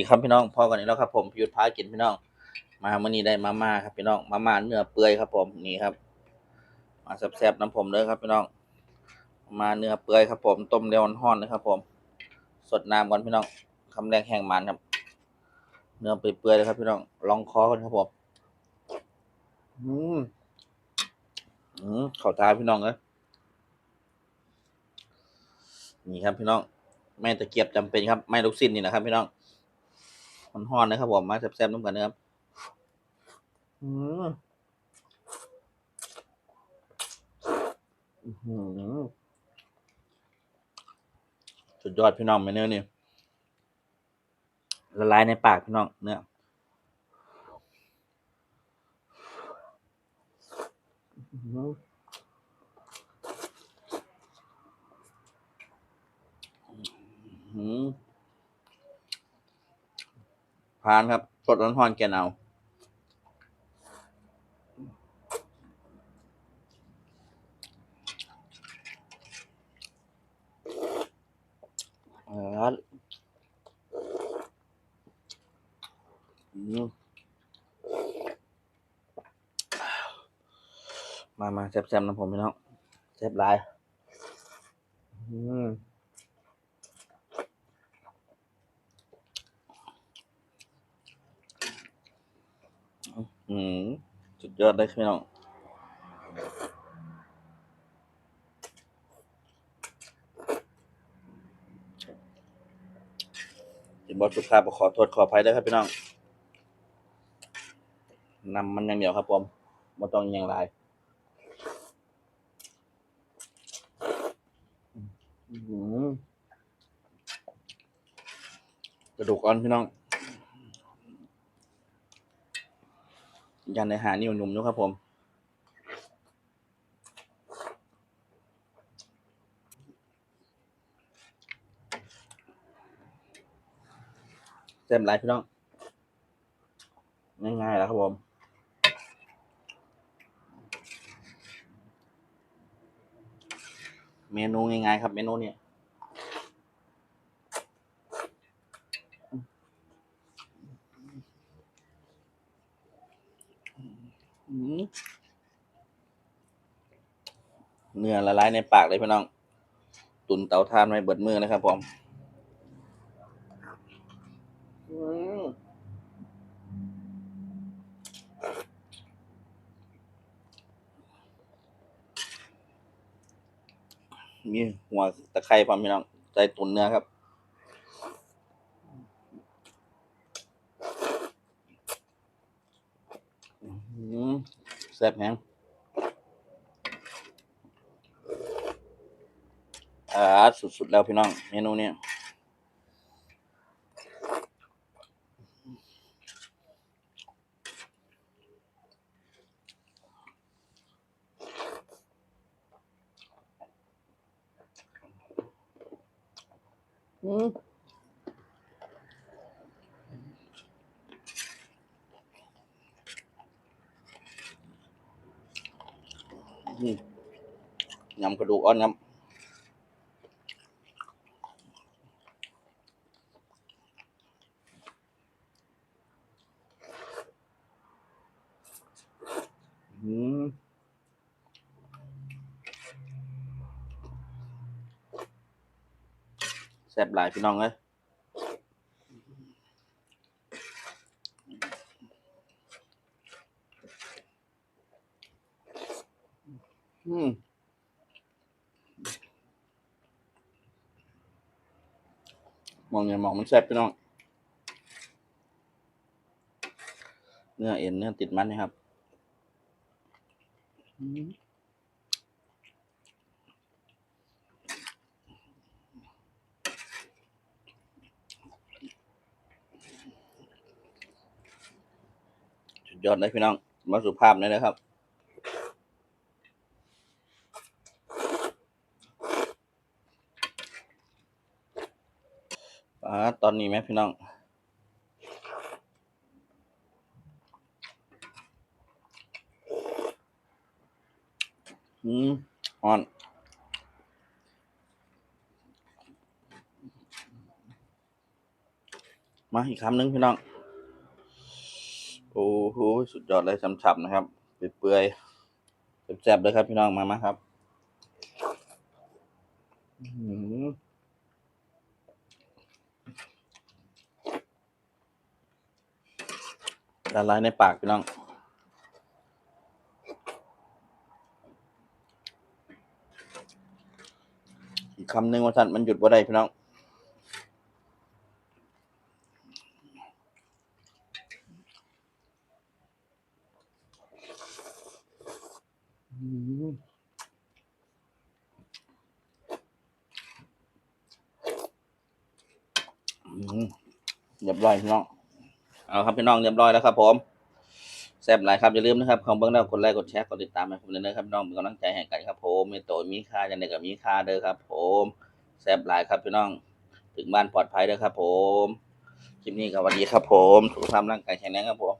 ดีครับพี่น้องพ่อกันนี้แล้วครับผมพิยุทธพากินพี่น้อง มาเมื่อนี้ได้มาม่าครับพี่น้องมาม่าเนื้อเปื่อยครับผมนี่ครับ มาแซ่บๆน้ำผมเลยครับพี่น้อง มาเนื้อเปื่อยครับผมต้มเร็วห่อนนะครับ ผม สดน้ำก่อนพี่น้องคำแรกแห้งมันครับ เนื้อเปื่อยๆเลยครับพี่น้องลองคอกันครับผมอืมอืมเข่าตาพี่น้องเลยนี่ครับพี่น้องแม่ตะเกียบจำเป็นครับ ไม่ลูกสิ้นนี่นะครับพี่น้อง ห่อนนะครับผมมาแซ่บๆน้ำกันนะครับอืมอื้อหือสุดยอดพี่น้องเนื้อนี่ละลายในปากพี่น้องเนื้ออื้อหืออื้อหือ ผ่านครับสดร้อนๆแกนเอาครับอืมมามาแซ่บๆนะผมพี่น้องแซ่บหลาย อืม อืมสุดยอดเลยพี่น้องที่บอสสุภาพขอโทษขออภัยด้วยครับพี่น้องนำมันอย่างเดียวครับผมม่ต้องอย่างไรอืมกระดูกอ่อนพี่น้องันในหานิ่วหนุ่มนะครับผมเต็มไรพี่น้องง่ายๆแล้วครับผมเมนูง่ายๆครับเมนูเนี่ย เนื้อละลายในปากเลยพี่น้อง ตุนเตาถ่านไว้เบิดมือนะครับผมมีหัวตะไคร้พร้อมพี่น้องใส่ตุนเนื้อครับ อืมแซ่บแฮงอ่าสุดๆแล้วพี่น้อง เมนูเนี้ยอื ยำกระดูกอ่อนครับอืมแซ่บหลายพี่น้องเอ้ย อืมมองเนี่ยมองมันแซ่บพี่น้อง เนื้อเอ็นเนื้อติดมันนะครับสุดยอดเลยพี่น้อง มาสุภาพเลยนะครับ อ่า ตอนนี้ไหมพี่น้องอืมอ่อนมาอีกคำหนึ่งพี่น้อง โอ้โหสุดยอดเลยช่ำๆนะครับ เปื่อยๆแซ่บๆเลยครับพี่น้องมามาครับ อื้อหือ ละลายในปากพี่น้องอีกคำหนึ่งว่าท่านมันหยุดว่าได้พี่น้องเรียบร้อยพี่น้อง เอาครับพี่น้องเรียบร้อยแล้วครับผมแซ่บหลายครับอย่าลืมนะครับของเบิ้งแล้วกดไลค์กดแชร์กดติดตามให้ผมเลยนะครับพี่น้องเป็นกำลังใจให้กันครับผมมีโตมีค่าจะเด็กกับมีค่าเด้อครับ ผมแซ่บหลายครับพี่น้อง ถึงบ้านปลอดภัยเด้อครับ ผมคลิปนี้ก็สวัสดีครับผมสุขภาพร่างกายแข็งแรงครับผม